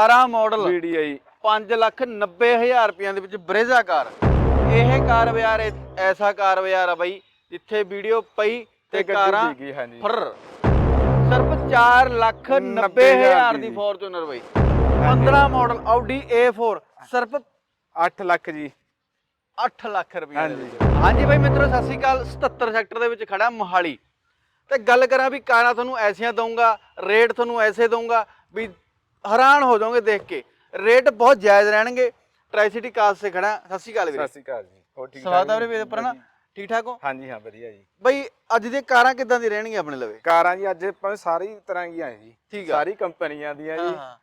12 model VDI 5 lakh 90 ਹਜ਼ਾਰ ਰੁਪਈਆਂ ਦੇ ਵਿੱਚ ਬਰੇਜ਼ਾ ਕਾਰ। ਇਹ ਕਾਰ ਬਾਜ਼ਾਰ ਐਸਾ ਕਾਰ ਬਾਜ਼ਾਰ ਆ ਬਾਈ ਜਿੱਥੇ ਵੀਡੀਓ ਪਈ ਤੇ ਕਾਰਾਂ ਫਰ ਸਿਰਫ 4 ਲੱਖ 90 ਹਜ਼ਾਰ ਦੀ ਫੋਰਚੂਨਰ ਬਾਈ। 15 ਮਾਡਲ ਆਡੀ A4 ਸਿਰਫ 8 ਲੱਖ ਜੀ। 8 ਲੱਖ ਰੁਪਏ ਹਾਂਜੀ। ਬਾਈ ਮਿੱਤਰੋ ਸਤਿ ਸ਼੍ਰੀ ਅਕਾਲ। 77 ਸੈਕਟਰ ਦੇ ਵਿੱਚ ਖੜਾ ਮੋਹਾਲੀ। ਤੇ ਗੱਲ ਕਰਾਂ ਵੀ ਕਾਰਾਂ ਤੁਹਾਨੂੰ ਐਸੀਆਂ ਦਊਂਗਾ ਰੇਟ ਤੁਹਾਨੂੰ ਐਸੇ ਦਊਂਗਾ ਵੀ ਹੈਰਾਨ ਹੋ ਜਾਓਗੇ ਦੇਖ ਕੇ। ਰੇਟ ਬਹੁਤ ਜਾਇਜ਼ ਰਹਿਣਗੇ। ਟ੍ਰਾਈਸਿਟੀ ਕਾਸ ਸੇ ਖੜਾ। ਸਤਿ ਸ਼੍ਰੀ ਅਕਾਲ ਵੀਰੇ। ਸਤਿ ਸ਼੍ਰੀ ਅਕਾਲ ਜੀ। ਹੋਰ ਠੀਕ ਸਵਾਦ ਆ ਵੀਰੇ ਪਰ ਨਾ ਠੀਕ ਠਾਕ ਹੋ? ਹਾਂਜੀ ਹਾਂ ਵਧੀਆ ਜੀ। ਬਈ ਅੱਜ ਦੀਆਂ ਕਾਰਾਂ ਕਿੱਦਾਂ ਦੀ ਰਹਿਣਗੀਆਂ ਆਪਣੇ ਲਵੇ? ਕਾਰਾਂ ਜੀ ਅੱਜ ਆਪਾਂ ਸਾਰੀ ਤਰ੍ਹਾਂ ਦੀਆਂ ਹੈ ਜੀ। ਠੀਕ ਆ। ਸਾਰੀ ਕੰਪਨੀਆਂ ਦੀਆਂ ਜੀ। ਹਾਂ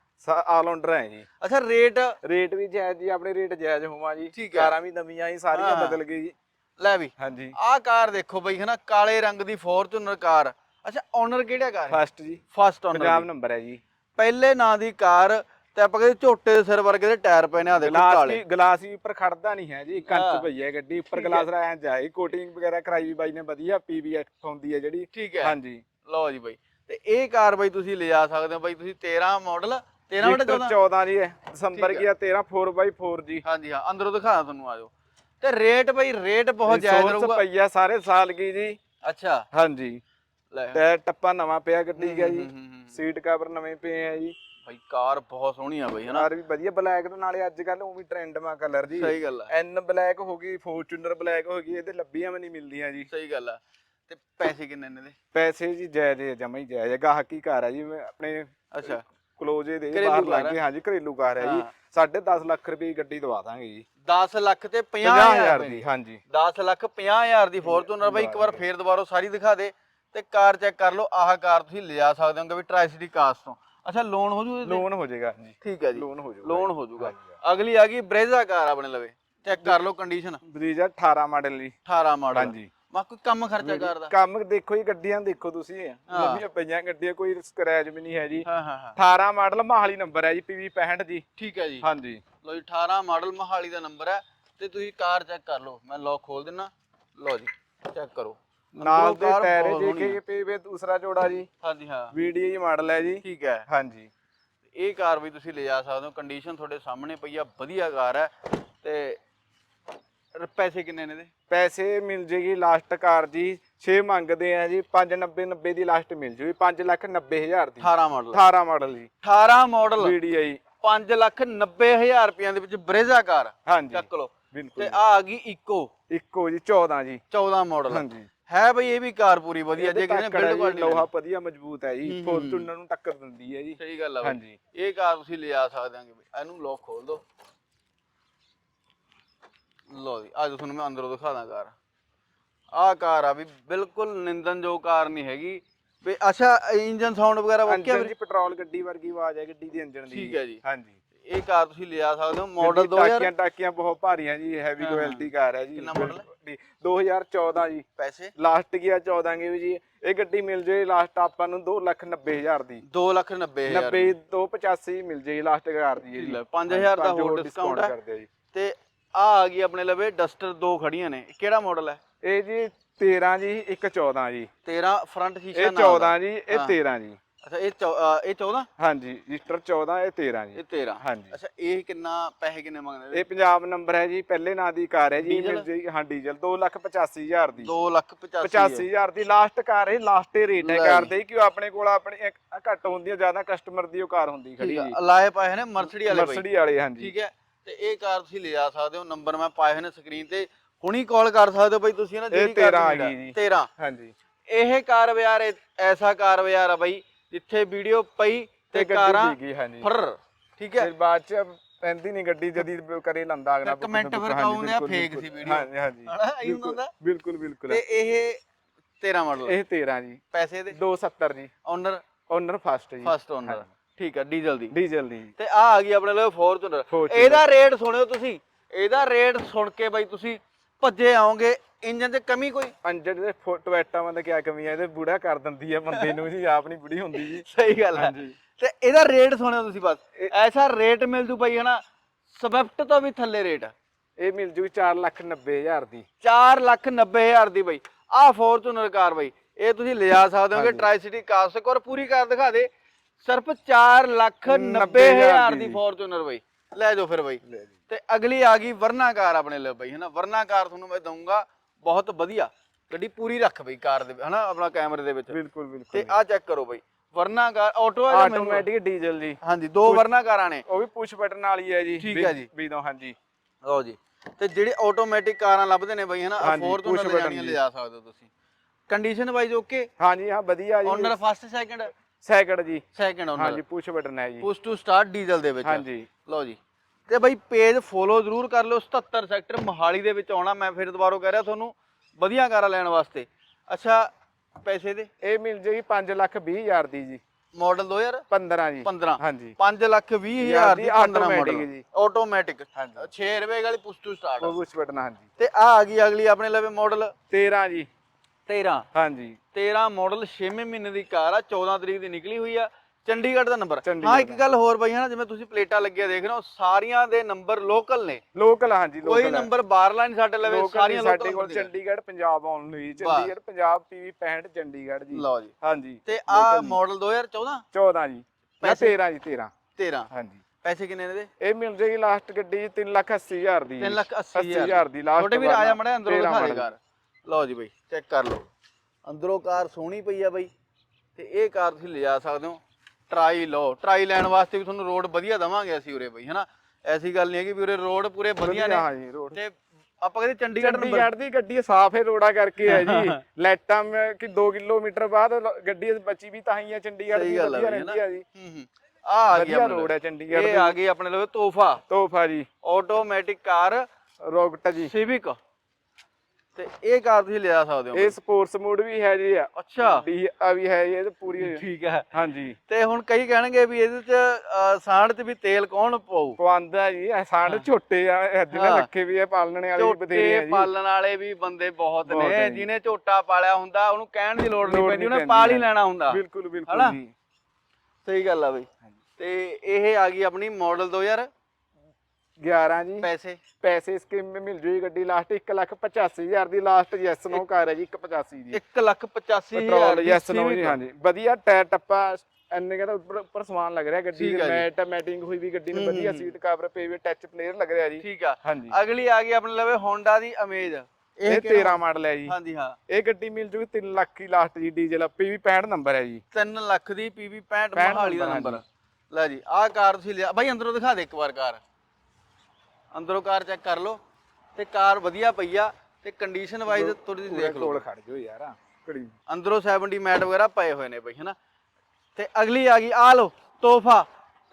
ਆਲ ਆਉਂਡਰ ਹੈ ਜੀ। ਅੱਛਾ ਰੇਟ? ਰੇਟ ਵੀ ਜਾਇਜ਼ ਜੀ ਆਪਣੇ ਰੇਟ ਜਾਇਜ਼ ਹੋਵਾਂ ਜੀ। ਠੀਕ ਹੈ। ਕਾਰਾਂ ਵੀ ਨਵੀਆਂ ਹੀ ਸਾਰੀਆਂ ਹਾਂ। ਬਦਲ ਗਈ ਜੀ। ਲੈ ਵੀ। ਹਾਂਜੀ। ਆਹ ਕਾਰ ਦੇਖੋ ਬਈ ਹਨਾ? ਕਾਲੇ ਰੰਗ ਦੀ ਫੋਰਚੂਨਰ ਕਾਰ। ਅੱਛਾ ਓਨਰ ਕਿਹੜਾ ਕਾਰ ਹੈ? ਫਸਟ ਜੀ। ਫਸਟ ਪੰਜਾਬ ਓਨਰ ਨੰਬਰ ਹੈ ਜੀ। ਪਹਿਲੇ ਨਾਂ ਦੀ ਕਾਰ ਤੇ ਆਪਾਂ ਕਹਿੰਦੇ ਝੋਟੇ ਦੇ ਸਿਰ ਵਰਗੇ ਦੇ ਟਾਇਰ ਪਏ ਨੇ ਆ ਦੇਖੋ ਗਲਾਸ ਕਾਲੇ। ਵੀ ਗਲਾਸ ਵੀ ਉੱਪਰ ਖੜਦਾ ਨਹੀਂ ਹੈ ਜੀ ਹਾਂ। ਕੰਚ ਪਈ ਹੈ ਗੱਡੀ ਉੱਪਰ ਠੀਕ ਹੈ। ਗਲਾਸ ਰਾਇਆ ਜਾਏ ਕੋਟਿੰਗ ਵਗੈਰਾ ਕਰਾਈ ਵੀ ਬਾਈ ਨੇ ਵਧੀਆ ਪੀਵੀਐਫ ਹੁੰਦੀ ਹੈ ਜਿਹੜੀ। ਠੀਕ ਹੈ। ਹਾਂਜੀ। ਲਓ ਜੀ ਬਾਈ। ਤੇ ਇਹ ਕਾਰ ਬਾਈ ਤੁਸੀਂ ਲਿਜਾ ਸਕਦੇ ਹੋ ਬਾਈ ਤੁਸੀਂ 13 ਮਾਡਲ 13 ਮਾਡਲ ਲੀਟਰ 14 14 ਜੀ ਹੈ ਦਸੰਬਰ ਠੀਕ ਹੈ। ਗਿਆ 13 4x4 ਜੀ। ਹਾਂਜੀ ਹਾਂ ਅੰਦਰੋਂ ਦਿਖਾ ਤੁਹਾਨੂੰ ਆਜੋ ਤੇ ਰੇਟ ਬਾਈ ਰੇਟ ਬਹੁਤ ਜਾਇਜ਼ ਰਹੂਗਾ। ਰੁਪਈਆ ਸਾਰੇ ਸਾਲ ਕੀ ਜੀ। ਅੱਛਾ। ਹਾਂਜੀ। ਲੈ। ਟਾਇਰ ਟੱਪਾ ਨਵਾਂ ਪਿਆ ਗੱਡੀ ਗਿਆ ਜੀ। ਹੂੰ, ਹੂੰ, ਹੂੰ। ਸੀਟ ਕਵਰ ਨਵੇਂ ਪਏ ਆ ਜੀ। ਬਾਈ ਕਾਰ ਬਹੁਤ ਸੋਹਣੀ ਆ ਬਾਈ ਹਨਾ? ਕਾਰ ਵੀ ਵਧੀਆ ਬਲੈਕ ਦੇ ਨਾਲੇ ਅੱਜ ਕੱਲ ਉਹ ਵੀ ਟ੍ਰੈਂਡ ਮਾ ਕਲਰ ਜੀ। ਸਹੀ ਗੱਲ ਆ। ਐਨ ਬਲੈਕ ਹੋ ਗਈ ਫੋਰਚੂਨਰ ਬਲੈਕ ਹੋ ਗਈ ਇਹਦੇ ਲੱਭੀਆਂ ਵੀ ਨਹੀਂ ਮਿਲਦੀਆਂ ਜੀ। ਸਹੀ ਗੱਲ ਆ। ਤੇ ਪੈਸੇ ਕਿੰਨੇ ਨੇ ਦੇ ਪੈਸੇ ਜੀ ਜਾਇਜ਼ ਜਮਾ ਹੀ ਜਾਇਜ਼ ਹੈ। ਗਾਹਕੀ ਕਾਰ ਹੈ ਜੀ ਮੈਂ ਆਪਣੇ ਅੱਛਾ। ਕਲੋਜੇ ਦੇ ਬਾਹਰ ਲੱਗ ਗਏ ਹਾਂਜੀ ਘਰੇਲੂ ਕਾਰ ਹੈ ਜੀ। ਹਾਂ। 10.5 ਲੱਖ ਰੁਪਏ ਦੀ ਗੱਡੀ ਦਵਾ ਦਾਂਗੇ ਜੀ। 10 ਲੱਖ ਤੇ 50000 50000 ਦੀ ਹਾਂਜੀ। 10 ਲੱਖ 50000 ਦੀ ਫੋਰਚੂਨਰ ਬਾਈ ਇੱਕ ਵਾਰ ਫੇਰ ਦੁਬਾਰਾ ਸਾਰੀ ਦਿਖਾ ਦੇ। ਤੇ ਕਾਰ ਚੈੱਕ ਕਰ ਲਓ ਆਹ ਕਾਰ ਤੁਸੀਂ ਲਿਜਾ ਸਕਦੇ ਹੋ ਕਿ ਵੀ ਟ੍ਰਾਈਸਿਟੀ ਕਾਸ ਤੋਂ। ਅੱਛਾ ਲੋਨ ਹੋ ਜੂ ਲੋਨ ਹੋ ਜਾਏਗਾ ਜੀ ਠੀਕ ਹੈ ਜੀ। ਲੋਨ ਹੋ ਜਾਊਗਾ ਲੋਨ ਹੋ ਜੂਗਾ। ਹਾਂਜੀ, ਅਗਲੀ ਆ ਗਈ ਬ੍ਰੇਜ਼ਾ ਕਾਰ ਆਪਣੇ ਲਵੇ। ਚੈੱਕ ਕਰ ਲਓ ਕੰਡੀਸ਼ਨ ਬਰੀਜਾ 18 ਮਾਡਲ ਜੀ। 18 ਮਾਡਲ ਹਾਂਜੀ। ਮਾ ਕੋਈ ਕੰਮ ਖਰਚਾ ਕਰਦਾ ਕੰਮ ਦੇਖੋ ਜੀ ਗੱਡੀਆਂ ਦੇਖੋ ਤੁਸੀਂ। ਨਵੀਆਂ ਪਈਆਂ ਗੱਡੀਆਂ ਕੋਈ ਸਕ੍ਰੈਚ ਵੀ ਨਹੀਂ ਹੈ ਜੀ। ਹਾਂ ਹਾਂ ਹਾਂ। 18 ਮਾਡਲ ਮਹਾਲੀ ਨੰਬਰ ਹੈ ਜੀ PV 65 ਜੀ। ਠੀਕ ਹੈ ਜੀ। ਹਾਂਜੀ। ਲਓ ਜੀ 18 ਮਾਡਲ ਮਹਾਲੀ ਦਾ ਨੰਬਰ ਹੈ। ਤੇ ਤੁਸੀਂ ਕਾਰ ਚੈੱਕ ਕਰ ਲਓ। ਮੈਂ ਲੌਕ ਖੋਲ ਦਿੰਨਾ। ਲਓ ਜੀ ਚੈੱਕ ਕਰੋ। ਨਾਲ ਦੇ ਟਾਇਰ ਜੇ ਕੇ ਪੀਵੇ ਦੂਸਰਾ ਜੋੜਾ ਜੀ। ਹਾਂਜੀ ਹਾਂ। VDI ਮਾਡਲ ਹੈ ਜੀ। ਠੀਕ ਹੈ। ਹਾਂਜੀ। ਇਹ ਕਾਰ ਵੀ ਤੁਸੀਂ ਲਿਜਾ ਸਕਦੇ ਹੋ। ਕੰਡੀਸ਼ਨ ਤੁਹਾਡੇ ਸਾਹਮਣੇ ਪਈ ਆ ਵਧੀਆ ਕਾਰ ਹੈ। ਤੇ ਪੈਸੇ ਕਿੰਨੇ ਨੇ ਦੇ ਪੈਸੇ ਮਿਲ ਜੇਗੀ ਲਾਸਟ ਕਾਰ ਜੀ 6 ਮੰਗਦੇ ਆ ਜੀ 590 90 ਦੀ ਲਾਸਟ ਮਿਲ ਜੂਗੀ 5 ਲੱਖ 90 ਹਜ਼ਾਰ ਦੀ। 18 ਮਾਡਲ 18 ਮਾਡਲ ਜੀ। 18 ਮਾਡਲ VDI 5 ਲੱਖ 90 ਹਜ਼ਾਰ ਰੁਪਈਆਂ ਦੇ ਵਿੱਚ ਬਰੇਜ਼ਾ ਕਾਰ। ਹਾਂਜੀ। ਚੱਕ ਲਓ। ਬਿਲਕੁਲ ਤੇ ਆ ਆ ਗਈ ਇਕੋ ਇੱਕੋ ਜੀ 14 ਜੀ। 14 ਮਾਡਲ ਹਾਂਜੀ। ਹੈ ਬਈ ਇਹ ਵੀ ਕਾਰ ਪੂਰੀ ਵਧੀਆ ਜੇ ਕਿਸੇ ਨੇ ਹੈ ਬਿਲਡ ਕੁਆਲਿਟੀ ਲੋਹਾ ਵਧੀਆ ਮਜ਼ਬੂਤ ਹੈ ਹੂੰ, ਜੀ ਹੂੰ, ਫੋਰਚੂਨਰ ਨੂੰ ਟੱਕਰ ਦਿੰਦੀ ਹੈ ਜੀ। ਸਹੀ ਗੱਲ ਆ ਹਾਂਜੀ। ਇਹ ਕਾਰ ਤੁਸੀਂ ਲਿਜਾ ਸਕਦੇ ਆਂਗੇ ਬਈ। ਇਹਨੂੰ ਲੋਕ ਖੋਲ ਦੋ। ਲੋ ਜੀ ਅੱਜ ਤੁਹਾਨੂੰ ਮੈਂ ਅੰਦਰੋਂ ਦਿਖਾ ਦਾਂ ਕਾਰ। ਆਹ ਕਾਰ ਆ ਵੀ ਬਿਲਕੁਲ ਨਿੰਦਨਯੋਗ ਕਾਰ ਨਹੀਂ ਹੈਗੀ। ਵੀ ਅੱਛਾ ਇੰਜਨ ਸਾਊਂਡ ਵਗੈਰਾ ਓਕੇ ਇੰਜਨ ਜੀ ਪੈਟਰੋਲ ਗੱਡੀ ਵਰਗੀ ਆਵਾਜ਼ ਹੈ ਗੱਡੀ ਦੇ ਇੰਜਨ ਦੀ। ਠੀਕ ਹੈ ਜੀ। ਹਾਂਜੀ। ਇਹ ਕਾਰ ਤੁਸੀਂ ਲਿਜਾ ਸਕਦੇ ਹੋ ਮਾਡਲ ਗੱਡੀ 2000 ਟਾਕੀਆਂ ਟਾਕੀਆਂ ਬਹੁਤ ਭਾਰੀਆਂ ਜੀ ਹੈਵੀ ਹਾਂ, ਕੁਆਲਿਟੀ ਕਾਰ ਹੈ ਜੀ। ਕਿੰਨਾ ਹੈ? 2014 ਜੀ। ਪੈਸੇ? ਲਾਸਟ ਗਿਆ 14 ਗੇ ਵੀ ਜੀ। ਇਹ ਗੱਡੀ ਮਿਲ ਜੇ ਲਾਸਟ ਆਪਾਂ ਨੂੰ 2 ਲੱਖ 90 ਹਜ਼ਾਰ ਦੀ। 2 ਲੱਖ 90 ਹਜ਼ਾਰ 90 ਤੋਂ 85 ਮਿਲ ਜੇ ਲਾਸਟ ਕਾਰ ਦੀ ਇਹ ਜੀ। ਹੈ, 5000 ਦਾ ਹੋਰ discount ਹੈ। ਤੇ ਆ ਆ ਗਈ ਆਪਣੇ ਲਵੇ ਡਸਟਰ ਦੋ ਖੜੀਆਂ ਨੇ। ਕਿਹੜਾ ਮਾਡਲ ਹੈ? ਇਹ ਜੀ 13 ਜੀ ਇੱਕ 14 ਜੀ। 13 ਫਰੰਟ ਸ਼ੀਸ਼ਾ ਇਹ ਨਾਲ ਦਾ। 14 ਜੀ ਇਹ ਹਾਂ। 13 ਜੀ। ਅੱਛਾ ਇਹ ਚੌ- ਅ, ਇਹ 14 ਹਾਂਜੀ ਰਜਿਸਟਰ 14 ਇਹ 13 ਇਹ ਜੀ 13 ਹਾਂਜੀ। ਅੱਛਾ ਇਹ ਕਿੰਨਾ ਪੈਸੇ ਕਿੰਨੇ ਮੰਗਦੇ ਇਹ ਪੰਜਾਬ ਨੰਬਰ ਹੈ ਜੀ ਪਹਿਲੇ ਨਾਂ ਦੀ ਕਾਰ ਹੈ ਜੀ ਡੀਜ਼ਲ? ਮਿਲ ਜੇ ਹਾਂ ਡੀਜ਼ਲ 2 ਲੱਖ 85 ਹਜ਼ਾਰ ਦੀ। 2 ਲੱਖ 85 85 ਹਜ਼ਾਰ ਦੀ ਲਾਸਟ ਕਾਰ ਹੈ ਲਾਸਟ ਹੀ ਰੇਟ ਹੈ ਲੈ ਕਾਰ ਜੀ। ਦੇ ਕਿਉਂ ਆਪਣੇ ਕੋਲ ਆਪਣੀ ਇੱਕ ਘੱਟ ਹੁੰਦੀ ਹੈ ਜ਼ਿਆਦਾ ਕਸਟਮਰ ਦੀ ਉਹ ਕਾਰ ਹੁੰਦੀ ਖੜੀ ਠੀਕ ਜੀ। ਆ ਲਾਏ ਪਾਏ ਨੇ ਮਰਸਡੀ ਵਾਲੇ ਬਾਈ। ਮਰਸਡੀ ਵਾਲੇ ਹਾਂਜੀ। ਠੀਕ ਹੈ ਤੇ ਇਹ ਕਾਰ ਤੁਸੀਂ ਲਿਜਾ ਸਕਦੇ ਹੋ ਨੰਬਰ ਮੈਂ ਪਾਏ ਹੋਏ ਨੇ ਸਕਰੀਨ ਤੇ। ਹੁਣੀ ਕਾਲ ਕਰ ਸਕਦੇ ਹੋ ਬਾਈ ਤੁਸੀਂ ਨਾ ਇਹ ਜਿਹੜੀ 13 ਕਾਰ ਆ ਤੁਸੀਂ ਗਈ ਜੀ। 13 ਹਾਂਜੀ। ਇਹ ਕਾਰ ਬਾਜ਼ਾਰ ਐਸਾ ਕਾਰ ਬਾਜ਼ਾਰ ਆ ਬਾਈ ਜਿੱਥੇ ਵੀਡੀਓ ਪਈ ਤੇ ਕਾਰਾਂ ਗੱਡੀ ਗਈ ਹਾਂਜੀ। ਫਰ ਠੀਕ ਹੈ? ਫਿਰ ਬਾਅਦ ਚ ਪੈਂਦੀ ਨਹੀਂ ਗੱਡੀ ਜਦੀ ਕਰੇ ਲੰਦਾ ਅਗਲਾ ਤੇ comment ਫਿਰ ਕਹੋਂਦੇ ਆ fake ਸੀ video। ਹਾਂਜੀ ਹਾਂਜੀ। ਹਨਾ ਇਹੀ ਹੁੰਦਾ ਬਿਲਕੁਲ ਹੁੰਦਾ? ਬਿਲਕੁਲ ਬਿਲਕੁਲ। ਤੇ ਇਹ 13 ਮਾਡਲ ਇਹ 13 ਜੀ। ਪੈਸੇ ਦੇ? 270 ਜੀ। ਓਨਰ ਓਨਰ ਫਸਟ ਜੀ। ਫਸਟ ਓਨਰ ਠੀਕ ਹੈ ਡੀਜ਼ਲ ਦੀ। ਡੀਜ਼ਲ ਦੀ ਜੀ। ਤੇ ਆ ਆ ਗਈ ਆਪਣੇ ਲਈ ਫੋਰਚੂਨਰ Fortuner। ਇਹਦਾ ਰੇਟ ਸੁਣਿਓ ਤੁਸੀਂ। ਇਹਦਾ ਰੇਟ ਸੁਣ ਕੇ ਬਾਈ ਤੁਸੀਂ ਭੱਜੇ ਆਓਗੇ ਇੰਜਨ 'ਚ ਕਮੀ ਕੋਈ? ਅੰਜੜ ਦੇ ਟਵੈਟਾਂ ਦਾ ਕੀ ਕਮੀ ਹੈ ਇਹਦੇ ਬੁੜਾ ਕਰ ਦਿੰਦੀ ਹੈ ਬੰਦੇ ਨੂੰ ਜੀ ਆਪ ਨਹੀਂ ਬੁੜੀ ਹੁੰਦੀ ਜੀ ਸਹੀ ਗੱਲ ਹੈ ਹਾਂਜੀ। ਤੇ ਇਹਦਾ ਰੇਟ ਸੁਣਿਓ ਤੁਸੀਂ ਬਸ। ਐਸਾ ਰੇਟ ਮਿਲ ਜੂ ਬਾਈ ਹਨਾ? ਸਵਿਫਟ ਤੋਂ ਵੀ ਥੱਲੇ ਰੇਟ। ਇਹ ਮਿਲ ਜੂ 4 ਲੱਖ 90 ਹਜ਼ਾਰ ਦੀ। 4 ਲੱਖ 90 ਹਜ਼ਾਰ ਦੀ ਬਾਈ। ਆਹ ਫੋਰਚੂਨਰ ਕਾਰ ਬਾਈ। ਇਹ ਤੁਸੀਂ ਲਿਜਾ ਸਕਦੇ ਹੋਗੇ। ਟਰਾਈ ਸਿਟੀ ਕਾਰ ਸੇ ਕੋਰ ਪੂਰੀ ਕਾਰ ਦਿਖਾ ਦੇ। ਸਿਰਫ 4 ਲੱਖ 90 ਨੱਬੇ ਹਜ਼ਾਰ ਹਜ਼ਾਰ ਦੀ। ਦੀ ਜੀ। ਫੋਰਚੂਨਰ ਬਈ। ਲੈ ਜਾਓ ਫਿਰ ਬਈ। ਤੇ ਅਗਲੀ ਆ ਗਈ ਵਰਨਾ ਕਾਰ ਆਪਣੇ ਲਈ ਬਈ ਹਨਾ? ਵਰਨਾ ਕਾਰ ਤੁਹਾਨੂੰ ਮੈਂ ਦਊਂਗਾ। ਬਹੁਤ ਵਧੀਆ ਗੱਡੀ ਪੂਰੀ ਰੱਖ ਬਈ ਕਾਰ ਦੇ ਹਨਾ ਆਪਣਾ ਕੈਮਰੇ ਦੇ ਵਿੱਚ। ਬਿਲਕੁਲ ਤੇ ਬਿਲਕੁਲ। ਆਹ ਚੈੱਕ ਕਰੋ ਬਈ ਵਰਨਾ ਕਾਰ ਆਟੋ ਹੈ ਜਾਂ manual? ਆਟੋਮੈਟਿਕ ਡੀਜ਼ਲ ਜੀ। ਹਾਂਜੀ ਦੋ ਵਰਨਾ ਕਾਰਾਂ ਨੇ। ਉਹ ਵੀ ਪੁਸ਼ ਬਟਨ ਵਾਲੀ ਹੈ ਜੀ। ਠੀਕ ਹੈ ਜੀ। ਵੀ ਦੋ ਹਾਂਜੀ। ਲਓ ਜੀ ਤੇ ਜਿਹੜੇ ਆਟੋਮੈਟਿਕ ਕਾਰਾਂ ਲੱਭਦੇ ਨੇ ਬਈ ਹਨਾ ਹਾਂਜੀ, ਫੋਰਚੂਨਰ push ਲੈ button ਜਾਣੀਆਂ ਜੀ। ਲਿਜਾ ਸਕਦੇ ਹੋ ਤੁਸੀਂ। ਕੰਡੀਸ਼ਨ ਵਾਈਜ਼ ਓਕੇ ਹਾਂਜੀ ਹਾਂ ਵਧੀਆ ਜੀ। ਓਨਰ ਫਸਟ ਸੈਕਿੰਡ ਸੈਕਿੰਡ ਜੀ। ਸੈਕਿੰਡ ਹਾਂਜੀ ਓਨਰ ਪੁਸ਼ ਬਟਨ ਹੈ ਜੀ। ਪੁਸ਼ ਟੂ ਸਟਾਰਟ ਡੀਜ਼ਲ ਦੇ ਵਿੱਚ। ਹਾਂਜੀ। ਲਓ ਜੀ। ਤੇ ਬਈ ਪੇਜ ਫੋਲੋ ਜ਼ਰੂਰ ਕਰ ਲਿਓ 77 ਸੈਕਟਰ ਮੋਹਾਲੀ ਦੇ ਵਿੱਚ ਆਉਣਾ ਮੈਂ ਫਿਰ ਦੁਬਾਰਾ ਕਹਿ ਰਿਹਾ ਤੁਹਾਨੂੰ ਵਧੀਆ ਕਾਰਾਂ ਲੈਣ ਵਾਸਤੇ। ਅੱਛਾ ਪੈਸੇ ਦੇ? ਇਹ ਮਿਲ ਜੇਗੀ 5 ਲੱਖ 20 ਹਜ਼ਾਰ ਦੀ ਜੀ। ਮਾਡਲ 2015 15 ਜੀ। 15 ਹਾਂਜੀ। 5 ਲੱਖ 20 ਹਜ਼ਾਰ ਦੀ ਦੀ 15 automatic ਮਾਡਲ ਜੀ। ਆਟੋਮੈਟਿਕ ਹਾਂਜੀ। 6 ਰੁਪਏ ਵਾਲੀ ਪੁਸ਼ ਟੂ ਸਟਾਰਟ ਉਹ ਪੁਸ਼ ਬਟਨ ਹਾਂਜੀ। ਤੇ ਆ ਆ ਗਈ ਅਗਲੀ ਆਪਣੇ ਲਵੇ ਮਾਡਲ 13 ਜੀ। 13 ਹਾਂਜੀ। 13 ਮਾਡਲ 6ਵੇਂ ਮਹੀਨੇ ਦੀ ਕਾਰ ਆ 14 ਤਰੀਕ ਦੀ ਨਿਕਲੀ ਹੋਈ ਆ। ਚੰਡੀਗੜ੍ਹ ਦਾ ਨੰਬਰ। ਚੰਡੀਗੜ੍ਹ ਹਾਂ ਇੱਕ ਗੱਲ ਹੋਰ ਬਈ ਹਨਾ ਜਿਵੇਂ ਤੁਸੀਂ ਪਲੇਟਾਂ ਲੱਗੀਆਂ ਦੇਖ ਰਹੇ ਹੋ ਸਾਰੀਆਂ ਦੇ ਨੰਬਰ ਲੋਕਲ ਨੇ। ਲੋਕਲ ਹਾਂਜੀ ਕੋਈ ਲੋਕਲ ਨੰਬਰ ਬਾਹਰਲਾ ਨਹੀਂ ਸਾਡੇ ਲਵੇ ਲੋਕਲ ਸਾਰੀਆਂ ਸਾਡੇ ਕੋਲ ਚੰਡੀਗੜ੍ਹ ਪੰਜਾਬ ਆਉਣ ਲਈ ਚੰਡੀਗੜ੍ਹ ਪੰਜਾਬ ਪੀਵੀ 65 ਚੰਡੀਗੜ੍ਹ ਜੀ। ਲਓ ਜੀ। ਹਾਂਜੀ ਤੇ ਆ ਮਾਡਲ 2014 14 ਜੀ। ਜਾਂ ਪੈਸੇ? 13 ਜੀ 13 13 ਹਾਂਜੀ। ਪੈਸੇ ਕਿੰਨੇ ਨੇ ਦੇ ਇਹ ਮਿਲ ਜੇਗੀ ਲਾਸਟ ਗੱਡੀ 3 ਲੱਖ 80 ਹਜ਼ਾਰ ਦੀ 3 ਲੱਖ 80 80 ਹਜ਼ਾਰ ਦੀ। ਲਾਸਟ ਛੋਟੇ ਵੀਰ ਆਇਆ ਮੜਾ ਅੰਦਰੋਂ ਦਿਖਾ ਦੇ ਕਾਰ। ਲਓ ਜੀ ਬਈ ਚੈੱਕ ਕਰ ਲਓ। ਅੰਦਰੋਂ ਕਾਰ ਸੋਹਣੀ ਪਈ ਆ ਬਈ। ਤੇ ਇਹ ਕਾਰ ਤੁਸੀਂ ਲਿਜਾ ਸਕਦੇ ਹੋ। ਟਰਾਈ ਲਓ। ਟਰਾਈ ਲੈਣ ਵਾਸਤੇ ਵੀ ਤੁਹਾਨੂੰ ਰੋਡ ਵਧੀਆ ਦਵਾਂਗੇ ਅਸੀਂ ਉਰੇ ਬਈ ਹਨਾ? ਐਸੀ ਗੱਲ ਨਹੀਂ ਹੈ ਕਿ ਵੀ ਉਰੇ ਰੋਡ ਪੂਰੇ ਵਧੀਆ ਨੇ। ਰੋਡ ਤੇ ਆਪਾਂ ਕਹਿੰਦੇ ਚੰਡੀਗੜ੍ਹ ਨੰਬਰ ਚੰਡੀਗੜ੍ਹ ਦੀ ਗੱਡੀ ਸਾਫ਼ ਹੈ ਰੋੜਾ ਕਰਕੇ ਹੈ ਜੀ। ਲਾਈਟਾਂ ਮੈਂ ਕਿ 2 ਕਿਲੋਮੀਟਰ ਬਾਅਦ ਗੱਡੀ ਬਚੀ ਵੀ ਤਾਂ ਹੀ ਹੈ ਚੰਡੀਗੜ੍ਹ ਦੀ ਵਧੀਆ ਰਹਿੰਦੀ ਹੈ ਜੀ। ਹੂੰ ਹੂੰ। ਆ ਆ ਵਧੀਆ ਆਪਣੇ ਰੋਡ ਹੈ। ਚੰਡੀਗੜ੍ਹ ਇਹ ਆ ਗਈ ਆਪਣੇ ਲਵੇ ਤੋਹਫਾ। ਤੋਹਫਾ ਜੀ। ਆਟੋਮੈਟਿਕ ਕਾਰ ਰੋਕਟ ਜੀ। ਸਿਵਿਕ ਤੇ ਇਹ ਕਾਰ ਤੁਸੀਂ ਲਿਜਾ ਸਕਦੇ ਹੋ ਇਹ ਸਪੋਰਟਸ ਮੋਡ ਵੀ ਹੈ ਜੀ ਅੱਛਾ। ਡੀ ਆ ਵੀ ਹੈ ਇਹ ਤਾਂ ਪੂਰੀ ਠੀਕ ਹੈ। ਹਾਂਜੀ। ਤੇ ਹੁਣ ਕਈ ਕਹਿਣਗੇ ਵੀ ਇਹਦੇ ਚ ਸਾਂਢ ਚ ਵੀ ਤੇਲ ਕੌਣ ਪਾਊ? ਪਵਾਂਦਾ ਜੀ ਇਹ ਸਾਂਢ ਛੋਟੇ ਆ ਜਿਹਨੇ। ਰੱਖੇ ਵੀ ਆ ਪਾਲਣੇ ਵਾਲੇ ਵੀ ਬਥੇਰੇ ਆ ਜੀ। ਪਾਲਣ ਵਾਲੇ ਵੀ ਬੰਦੇ ਬਹੁਤ ਨੇ ਹੈ ਜੀ। ਜਿਹਨੇ ਝੋਟਾ ਪਾਲਿਆ ਹੁੰਦਾ ਉਹਨੂੰ ਕਹਿਣ ਦੀ ਲੋੜ ਨਹੀਂ ਪੈਂਦੀ ਉਹਨੇ ਪਾਲ ਹੀ। ਲੈਣਾ ਹੁੰਦਾ। ਬਿਲਕੁਲ ਬਿਲਕੁਲ? ਜੀ। ਸਹੀ ਗੱਲ ਆ ਬਈ। ਤੇ ਇਹ ਆ ਗਈ ਆਪਣੀ ਮਾਡਲ 2000 11 ਜੀ। ਪੈਸੇ। ਪੈਸੇ ਸਕੀਮ ਮੇ ਮਿਲ ਜੂਗੀ ਗੱਡੀ ਲਾਸਟ 185000 ਦੀ ਲਾਸਟ ਯੈਸ ਨੋ ਕਾਰ ਹੈ ਜੀ 185 ਦੀ 185000 ਪੈਟਰੋਲ ਯੈਸ ਨੋ ਜੀ ਹਾਂਜੀ। ਵਧੀਆ ਟਾਇਰ ਟੱਪਾ ਐਨੇ ਕਹਿੰਦਾ ਉੱਪਰ ਉੱਪਰ ਸਮਾਨ ਲੱਗ ਰਿਹਾ ਗੱਡੀ ਦੀ। ਮੈਟ ਮੈਟਿੰਗ ਹੋਈ ਵੀ ਗੱਡੀ ਨੂੰ ਵਧੀਆ ਸੀਟ ਕਵਰ ਪਈ ਵੀ ਟੱਚ ਪਲੇਅਰ ਲੱਗ ਰਿਹਾ ਜੀ। ਠੀਕ ਆ। ਅਗਲੀ ਆ ਗਈ ਆਪਣੇ ਲਵੇ ਹੋਂਡਾ ਦੀ ਅਮੇਜ਼ ਇਹ 13 ਮਾਡਲ ਹੈ ਜੀ। ਹਾਂਜੀ ਹਾਂ। ਇਹ ਗੱਡੀ ਮਿਲ ਜੂਗੀ 3 ਲੱਖ ਦੀ ਲਾਸਟ ਜੀ ਡੀਜ਼ਲ ਪੀਵੀ 65 ਨੰਬਰ ਹੈ ਜੀ। 3 ਲੱਖ ਦੀ ਪੀਵੀ 65 ਮਹਾਲੀ ਦਾ ਨੰਬਰ ਲੈ ਜੀ ਆਹ ਕਾਰ ਤੁਸੀਂ ਲਿਆ। ਬਾਈ ਅੰਦਰੋਂ ਦਿਖਾ ਦੇ ਇੱਕ ਵਾਰ ਕਾਰ। ਅੰਦਰੋਂ ਕਾਰ ਚੈੱਕ ਕਰ ਲਓ ਤੇ ਕਾਰ ਵਧੀਆ ਪਈ ਆ ਤੇ ਕੰਡੀਸ਼ਨ ਵਾਈਜ਼ ਥੋੜੀ ਜਿਹੀ ਦੇਖ ਲਓ। ਕੋਲ ਖੜ ਜਾਓ ਯਾਰ ਘੜੀ। ਅੰਦਰੋਂ 70 ਮੈਟ ਵਗੈਰਾ ਪਏ ਹੋਏ ਨੇ ਬਈ ਹਨਾ? ਤੇ ਅਗਲੀ ਆ ਗਈ ਆ ਲਓ ਤੋਹਫਾ।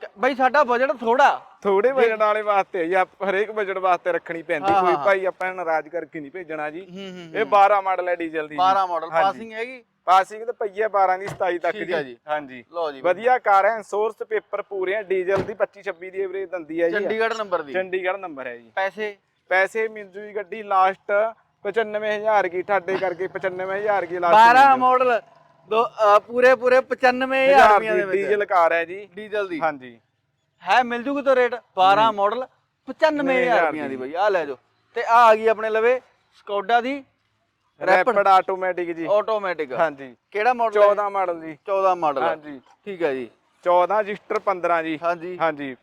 ਕ- ਬਈ ਸਾਡਾ ਬਜਟ ਥੋੜਾ ਥੋੜੇ ਬਜਟ ਵਾਲੇ ਵਾਸਤੇ ਜੀ ਹਰੇਕ ਬਜਟ ਵਾਸਤੇ ਰੱਖਣੀ ਪੈਂਦੀ। ਹਾਂ, ਕੋਈ ਹਾਂ, ਭਾਈ ਆਪਾਂ ਨਾਰਾਜ਼ ਕਰਕੇ ਨਹੀਂ ਭੇਜਣਾ ਜੀ। ਹੂੰ ਹੂੰ ਇਹ 12 ਮਾਡਲ ਹੈ ਡੀਜ਼ਲ ਦੀ 12 ਮਾਡਲ ਹਾਂਜੀ। ਪਾਸਿੰਗ ਹੈਗੀ। ਪਾਸਿੰਗ ਤੇ ਪਈ ਹੈ 12 ਦੀ 27 ਤੱਕ ਠੀਕ ਹੈ ਜੀ। ਹਾਂਜੀ। ਲਓ ਜੀ ਵਧੀਆ ਕਾਰ ਹੈ ਸੋਰਸ ਪੇਪਰ ਪੂਰੇ ਹੈ ਡੀਜ਼ਲ ਦੀ 25 26 ਦੀ ਐਵਰੇਜ ਦਿੰਦੀ ਹੈ ਜੀ। ਚੰਡੀਗੜ੍ਹ ਨੰਬਰ ਦੀ। ਚੰਡੀਗੜ੍ਹ ਨੰਬਰ ਹੈ ਜੀ। ਪੈਸੇ? ਪੈਸੇ ਮਿਲ ਜੂਗੀ ਗੱਡੀ ਲਾਸਟ 95000 ਕੀ ਠਾਡੇ ਕਰਕੇ 95000 ਕੀ ਲਾਸਟ 12 ਮਾਡਲ ਦੋ ਅ, ਪੂਰੇ ਪੂਰੇ 95000 ਰੁਪਏ ਦੇ ਵਿੱਚ। ਡੀਜ਼ਲ ਕਾਰ ਹੈ ਜੀ। ਡੀਜ਼ਲ ਦੀ। ਹਾਂਜੀ। ਹੈ ਮਿਲ ਜੂਗੀ ਤਾਂ ਰੇਟ 12 ਮਾਡਲ 95000 ਰੁਪਏ ਦੀ ਬਈ ਆ ਲੈ ਜਾਓ। ਤੇ ਆ ਆ ਗਈ ਆਪਣੇ ਲਵੇ ਸਕੋਡਾ ਦੀ। ਰੈਪਿਡ ਆਟੋਮੈਟਿਕ ਜੀ। ਆਟੋਮੈਟਿਕ ਹਾਂਜੀ। ਕਿਹੜਾ ਮਾਡਲ 14 ਮਾਡਲ ਜੀ। 14 ਮਾਡਲ ਹਾਂਜੀ। ਠੀਕ ਹੈ ਜੀ। 14 ਰਜਿਸਟਰ 15 ਜੀ। ਹਾਂਜੀ। ਹਾਂਜੀ।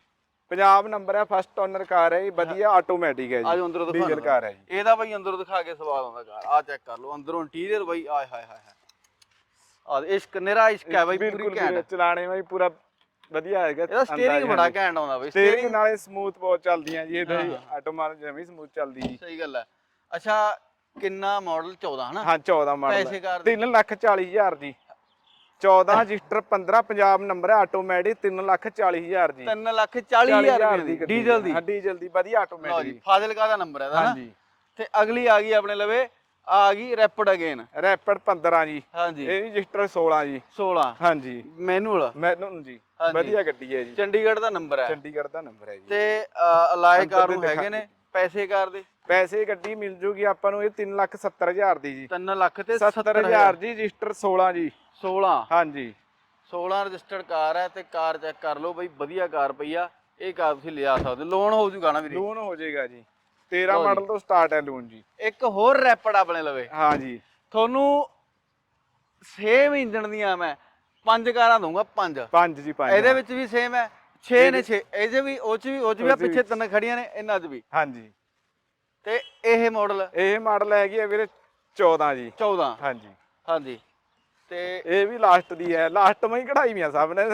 ਪੰਜਾਬ ਨੰਬਰ ਹੈ ਫਸਟ ਓਨਰ ਕਾਰ ਹੈ ਜੀ ਵਧੀਆ ਆਟੋਮੈਟਿਕ ਹੈ ਜੀ। ਆਜੋ ਅੰਦਰੋਂ ਦਿਖਾ ਡੀਜ਼ਲ ਕਾਰ ਹੈ ਜੀ। ਇਹਦਾ ਬਈ ਅੰਦਰੋਂ ਦਿਖਾ ਕੇ ਸਵਾਦ ਆਉਂਦਾ ਕਾਰ ਆ ਚੈੱਕ ਕਰ ਲਓ। ਅੰਦਰੋਂ ਇੰਟੀਰੀਅਰ ਬਈ ਆਏ ਹਾਏ ਹਾਏ ਆ ਇਸ਼ਕ ਨਿਰਾ ਇਸ਼ਕ ਹੈ ਬਈ ਪੂਰੀ ਘੈਂਟ। ਚਲਾਣੇ ਵਿੱਚ ਪੂਰਾ ਵਧੀਆ ਹੈਗਾ ਇਹਦਾ ਸਟੀਅਰਿੰਗ ਬੜਾ ਘੈਂਟ ਆਉਂਦਾ ਬਈ। ਸਟੀਅਰਿੰਗ ਨਾਲੇ ਸਮੂਥ ਬਹੁਤ ਚੱਲਦੀਆਂ ਜੀ ਇਹਦਾ ਆਟੋ ਮਾਰ ਜਮੀ ਸਮੂਥ ਚੱਲਦੀ ਜੀ। ਸਹੀ ਗੱਲ ਹੈ। ਅੱਛਾ ਕਿੰਨਾ ਮਾਡਲ? 14 ਹਨਾ? ਹਾਂ 14 ਮਾਡਲ ਪੈਸੇ ਕਰ ਦੇ। 3 ਲੱਖ 40 ਹਜ਼ਾਰ ਦੀ 14 ਰਜਿਸਟਰ 15 ਪੰਜਾਬ ਨੰਬਰ ਹੈ ਆਟੋਮੈਟਿਕ 3 ਲੱਖ 40 ਹਜ਼ਾਰ ਜੀ। 3 ਲੱਖ 40 ਹਜ਼ਾਰ ਰੁਪਏ ਦੀ ਗੱਡੀ ਡੀਜ਼ਲ ਦੀ। ਹਾਂ ਡੀਜ਼ਲ ਦੀ ਵਧੀਆ ਲਓ ਆਟੋਮੈਟਿਕ ਜੀ। ਫਾਜ਼ਿਲਕਾ ਦਾ ਨੰਬਰ ਹੈ ਇਹਦਾ ਨਾ ਹਾਂਜੀ। ਤੇ ਅਗਲੀ ਆ ਗਈ ਆਪਣੇ ਲਵੇ ਆ ਗਈ ਰੈਪਿਡ ਅਗੇਨ। ਰੈਪਿਡ 15 ਜੀ। ਹਾਂਜੀ। ਇਹ ਰਜਿਸਟਰ 16 ਜੀ। 16 ਹਾਂਜੀ। ਮੈਨੂਅਲ। ਮੈਨੂੰ ਜੀ। ਹਾਂਜੀ। ਵਧੀਆ ਗੱਡੀ ਹੈ ਜੀ। ਚੰਡੀਗੜ੍ਹ ਦਾ ਨੰਬਰ ਹੈ ਚੰਡੀਗੜ੍ਹ ਦਾ ਨੰਬਰ ਹੈ ਜੀ। ਤੇ ਅੰਦਰ ਕਾਰ ਦੇ ਨੂੰ ਹੈਗੇ ਨੇ। ਪੈਸੇ ਕਾਰ ਦੇ। ਪੈਸੇ ਗੱਡੀ ਮਿਲ ਜੂਗੀ ਆਪਾਂ ਨੂੰ ਇਹ 3 ਲੱਖ 70 ਹਜ਼ਾਰ ਦੀ ਜੀ। 3 ਲੱਖ ਤੇ 70 ਹਜ਼ਾਰ। ਜੀ ਰਜਿਸਟਰ 16 ਜੀ। 16 ਹਾਂਜੀ। 16 ਰਜਿਸਟਰਡ ਕਾਰ ਹੈ ਤੇ ਕਾਰ ਚੈੱਕ ਕਰ ਲਓ ਬਈ ਵਧੀਆ ਕਾਰ ਪਈ ਆ। ਇਹ ਕਾਰ ਤੁਸੀਂ ਲਿਆ ਸਕਦੇ ਲੋਨ ਹੋ ਜੂਗਾ ਨਾ ਵੀਰੇ? ਲੋਨ ਹੋ ਜਾਏਗਾ ਜੀ। 13 ਮਾਡਲ ਤੋਂ ਸਟਾਰਟ ਹੈ ਲੋਨ ਜੀ। ਇੱਕ ਹੋਰ ਰੈਪਿਡ ਆਪਣੇ ਲਵੇ। ਹਾਂ ਜੀ ਤੁਹਾਨੂੰ ਸੇਮ ਇੰਜਣ ਦੀਆਂ ਮੈਂ ਪੰਜ ਕਾਰਾਂ ਦਊਂਗਾ ਪੰਜ। ਪੰਜ ਜੀ ਪੰਜ। ਇਹਦੇ ਵਿੱਚ ਵੀ ਸੇਮ ਹੈ। 6 ਨੇ 6 ਇਹਦੇ ਵੀ ਉਹ ਚ ਵੀ ਉਹ 'ਚ ਵੀ। ਪਿੱਛੇ ਤਿੰਨ ਖੜੀਆਂ ਨੇ ਇਹਨਾਂ 'ਚ ਵੀ। ਹਾਂਜੀ। ਤੇ ਇਹ ਮਾਡਲ ਇਹ ਮਾਡਲ ਹੈਗੀ ਆ ਵੀਰੇ 14 ਜੀ। 14 ਹਾਂਜੀ। ਹਾਂਜੀ। ਤੇ ਇਹ ਵੀ ਲਾਸਟ ਦੀ ਹੈ। ਲਾਸਟ ਮੈਂ ਹੀ ਕਢਾਈ ਮੀਆਂ ਸਭ ਨੇ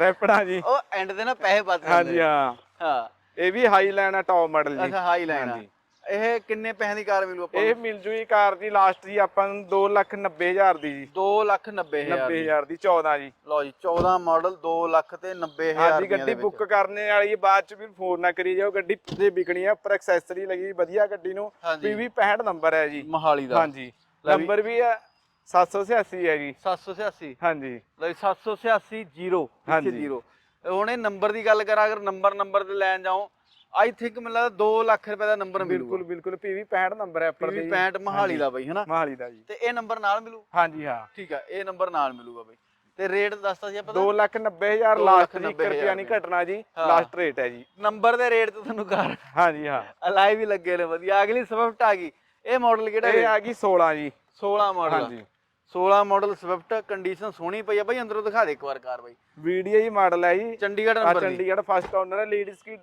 ਰੈਪੜਾ ਜੀ। ਉਹ ਐਂਡ ਤੇ ਨਾ ਪੈਸੇ ਬਚ ਜਾਂਦੇ ਹਾਂਜੀ। ਹਾਂ। ਹਾਂ। ਇਹ ਵੀ ਹਾਈ ਲਾਈਨ ਆ ਟੌਪ ਮਾਡਲ ਜੀ। ਅੱਛਾ ਹਾਈ ਲਾਈਨ ਆ। ਹਾਂਜੀ। ਇਹ ਕਿੰਨੇ ਪੈਸਿਆਂ ਦੀ ਕਾਰ ਮਿਲੂ ਆਪਾਂ ਇਹ ਮਿਲ ਜੂ ਜੀ ਕਾਰ ਦੀ ਲਾਸਟ ਜੀ ਆਪਾਂ ਨੂੰ 2 ਲੱਖ 90 ਹਜ਼ਾਰ ਦੀ ਜੀ। 2 ਲੱਖ 90 ਹਜ਼ਾਰ 90 ਹਜ਼ਾਰ ਦੀ 14 ਜੀ। ਲਓ ਜੀ 14 ਮਾਡਲ 2 ਲੱਖ ਤੇ 90 ਹਜ਼ਾਰ ਹਾਂਜੀ ਗੱਡੀ ਬੁੱਕ ਕਰਨੇ ਵਾਲੀ ਬਾਅਦ ਚ ਵੀ ਫੋਨ ਨਾ ਕਰੀ ਜਾਓ ਗੱਡੀ ਤੇ ਵਿਕਣੀ ਆ ਉੱਪਰ ਐਕਸੈਸਰੀ ਲੱਗੀ ਵਧੀਆ ਗੱਡੀ ਨੂੰ। PV 65 ਨੰਬਰ ਹੈ ਜੀ। ਮਹਾਲੀ ਦਾ। ਹਾਂਜੀ ਨੰਬਰ ਵੀ ਹੈ 786 ਹੈ ਜੀ। 786 ਹਾਂਜੀ। ਲਓ ਜੀ 786 0 ਹਾਂਜੀ। ਪਿੱਛੇ 0 ਹੁਣ ਇਹ ਨੰਬਰ ਦੀ ਗੱਲ ਕਰਾਂ ਅਗਰ ਨੰਬਰ ਨੰਬਰ ਤੇ ਲੈਣ ਜਾਓ ਆਈ ਥਿੰਕ ਮੈਨੂੰ ਲੱਗਦਾ 2 ਲੱਖ ਰੁਪਏ ਦਾ ਨੰਬਰ ਮਿਲੂਗਾ। ਬਿਲਕੁਲ ਬਿਲਕੁਲ। PV 65 ਨੰਬਰ ਹੈ ਵੀ ਦੀ 65 ਮਹਾਲੀ ਦਾ ਬਈ ਹਨਾ? ਮਹਾਲੀ ਦਾ ਜੀ। ਤੇ ਇਹ ਨੰਬਰ ਨਾਲ ਮਿਲੂ? ਹਾਂਜੀ ਹਾਂ। ਠੀਕ ਆ ਇਹ ਨੰਬਰ ਨਾਲ ਮਿਲੂਗਾ ਬਈ। ਤੇ ਰੇਟ ਦੱਸਤਾ ਸੀ ਆਪਾਂ 2 ਲੱਖ 90 ਹਜ਼ਾਰ ਦੋ ਲਾਸਟ ਲੱਖ ਜੀ 1 ਨੱਬੇ ਰੁਪਿਆ ਨਹੀਂ ਘਟਣਾ ਜੀ ਹਾਂ। ਲਾਸਟ ਰੇਟ ਹੈ ਜੀ। ਨੰਬਰ ਦੇ ਰੇਟ ਤੇ ਤੁਹਾਨੂੰ ਕਾਰ ਹਾਂਜੀ ਹਾਂ। ਅਲਾਈ ਵੀ ਲੱਗੇ ਨੇ ਵਧੀਆ। ਅਗਲੀ ਸਵਿਫਟ ਆ ਗਈ। ਇਹ ਮਾਡਲ ਕਿਹੜਾ ਇਹ ਹੈ ਆ ਗਈ 16 ਜੀ। 16 ਮਾਡਲ ਹਾਂਜੀ। 16 ਮਾਡਲ ਸਵਿਫਟ ਕੰਡੀਸ਼ਨ ਸੋਹਣੀ ਪਈ ਆ। ਬਈ ਅੰਦਰੋਂ ਦਿਖਾ ਦੇ ਇੱਕ ਵਾਰ ਕਾਰ ਬਈ। ਵੀਡੀਓ ਜੀ ਮਾਡਲ ਹੈ ਜੀ। ਚੰਡੀਗੜ੍ਹ ਨੰਬਰ ਦੀ। ਚੰਡੀਗੜ੍ਹ ਫਸਟ ਓਨਰ ਹੈ ਲੀਡਸ ਕੀ